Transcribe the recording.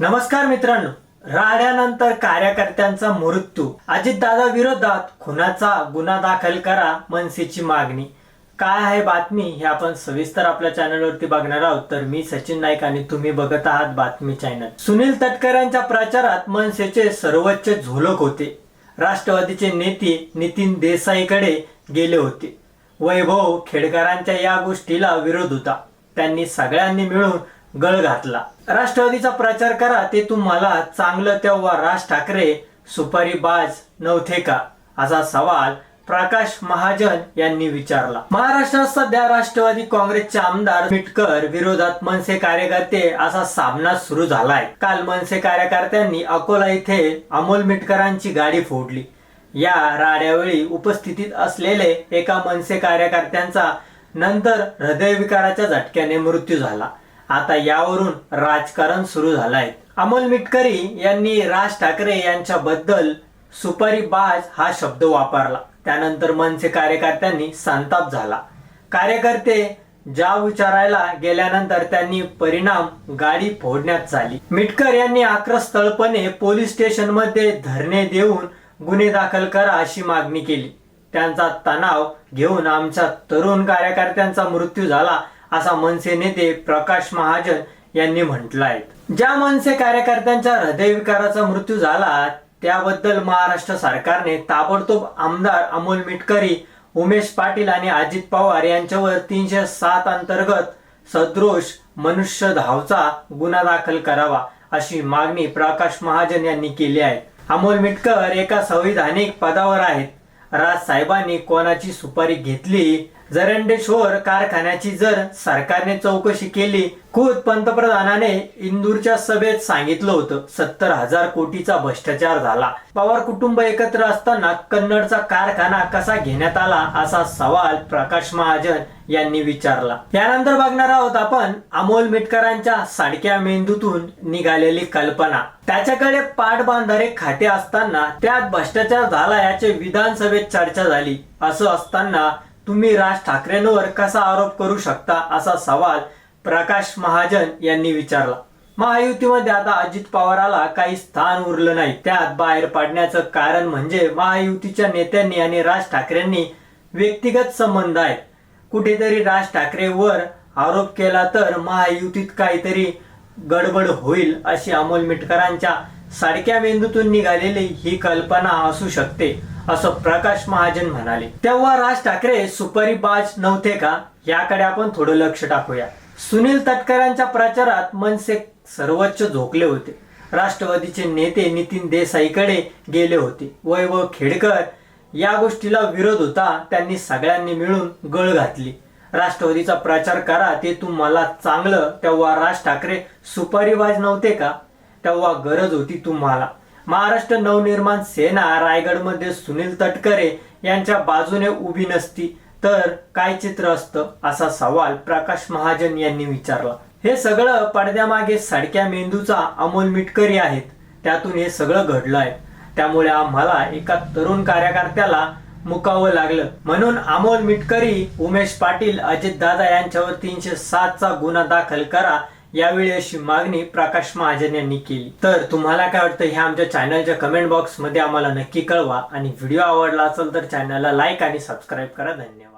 नमस्कार मित्रांनो. राहण्यानंतर कार्यकर्त्यांचा मृत्यू. अजितदादा विरोधात खुनाचा गुन्हा दाखल करा मनसेची मागणी. काय आहे बातमी? हे आपण सविस्तर आपल्या चॅनलवरती बघणार आहोत. तर मी सचिन नाईक आणि तुम्ही बघत आहात बातमी चॅनल. सुनील तटकरांच्या प्रचारात मनसेचे सर्वोच्च झोलक होते. राष्ट्रवादीचे नेते नितीन देसाईकडे गेले होते. वैभव खेडकरांच्या या गोष्टीला विरोध होता. त्यांनी सगळ्यांनी मिळून गळ घातला. राष्ट्रवादीचा प्रचार करा ते तुम्हाला चांगलं तेव्हा राज ठाकरे सुपारी बाज नव्हते का? असा सवाल प्रकाश महाजन यांनी विचारला. महाराष्ट्रात सध्या राष्ट्रवादी काँग्रेसचे आमदार मिटकर विरोधात मनसे कार्यकर्ते असा सामना सुरू झालाय. काल मनसे कार्यकर्त्यांनी अकोला इथे अमोल मिटकरांची गाडी फोडली. या राड्यावेळी उपस्थितीत असलेले एका मनसे कार्यकर्त्यांचा नंतर हृदयविकाराच्या झटक्याने मृत्यू झाला. आता यावरून राजकारण सुरू झालंय. अमोल मिटकरी यांनी राज ठाकरे यांच्याबद्दल सुपारी बाज हा शब्द वापरला. त्यानंतर मनसे कार्यकर्त्यांनी संताप झाला. कार्यकर्ते ज्या विचारायला गेल्यानंतर त्यांनी परिणाम गाडी फोडण्यात झाली मिटकर यांनी आक्रस्थळपणे पोलीस स्टेशनमध्ये धरणे देऊन गुन्हे दाखल करा अशी मागणी केली. त्यांचा तणाव घेऊन आमच्या तरुण कार्यकर्त्यांचा मृत्यू झाला. असा मनसे नेते प्रकाश महाजन यांनी म्हटलं आहे ज्या मनसे कार्यकर्त्यांच्या हृदयविकाराचा मृत्यू झाला त्याबद्दल महाराष्ट्र सरकारने ताबडतोब आमदार अमोल मिटकरी उमेश पाटील आणि अजित पवार यांच्यावर तीनशे सात अंतर्गत सदोष मनुष्य धावचा गुन्हा दाखल करावा अशी मागणी प्रकाश महाजन यांनी केली आहे. अमोल मिटकर एका संविधानिक पदावर आहेत. राज साहेबांनी कोणाची सुपारी घेतली? जरंडेश्वर कारखान्याची जर सरकारने चौकशी केली खुद पंतप्रधानाने इंदूरच्या सभेत सांगितलं होतं. सत्तर हजार कोटीचा भ्रष्टाचार झाला. पवार कुटुंब एकत्र असताना कन्नडचा कारखाना कसा घेण्यात आला असा सवाल प्रकाश महाजन यांनी विचारला. यानंतर बघणार आहोत आपण अमोल मिटकरांच्या साडक्या मेंदूतून निघालेली कल्पना. त्याच्याकडे पाठबांधारे खाते असताना त्यात भ्रष्टाचार झाला याचे विधानसभेत चर्चा झाली. असं असताना तुम्ही राज ठाकरेंवर कसा आरोप करू शकता असा सवाल प्रकाश महाजन यांनी विचारला. महायुतीमध्ये आता अजित पवाराला काही स्थान उरलं नाही. त्यात बाहेर पाडण्याचं कारण म्हणजे महायुतीच्या नेत्यांनी आणि राज ठाकरेंनी व्यक्तिगत संबंध आहेत. कुठेतरी राज ठाकरेवर आरोप केला तर महायुतीत काहीतरी गडबड होईल अशी अमोल मिटकरांच्या साडक्या मेंदूतून निघालेली ही कल्पना असू शकते. असं प्रकाश महाजन म्हणाले. तेव्हा राज ठाकरे सुपारी बाज नव्हते का? याकडे आपण थोडं लक्ष टाकूया. सुनील तटकरांच्या प्रचारात मनसे सर्वोच्च झोकले होते. राष्ट्रवादीचे नेते नितीन देसाईकडे गेले होते. वैभव खेडकर या गोष्टीला विरोध होता त्यांनी सगळ्यांनी मिळून गळ घातली. राष्ट्रवादीचा प्रचार करा ते तुम्हाला चांगलं. तेव्हा राज ठाकरे सुपारीबाज नव्हते का? तेव्हा गरज होती तुम्हाला. महाराष्ट्र नवनिर्माण सेना रायगडमध्ये सुनील तटकरे यांच्या बाजूने उभी नसती तर काय चित्र असतं? असा सवाल प्रकाश महाजन यांनी विचारला. हे सगळं पडद्यामागे सडक्या मेंदूचा अमोल मिटकरी आहेत. त्यातून हे सगळं घडलं आहे. त्यामुळे आम्हाला एका तरुण कार्यकर्त्याला मुकावं लागलं. म्हणून अमोल मिटकरी उमेश पाटील अजित दादा यांच्यावर तीनशे सातचा गुन्हा दाखल करा. यावेळी अशी मागणी प्रकाश महाजन यांनी केली. तर तुम्हाला काय वाटतं हे आमच्या चॅनलच्या कमेंट बॉक्समध्ये आम्हाला नक्की कळवा आणि व्हिडिओ आवडला असेल तर चॅनलला लाईक आणि सबस्क्राईब करा. धन्यवाद.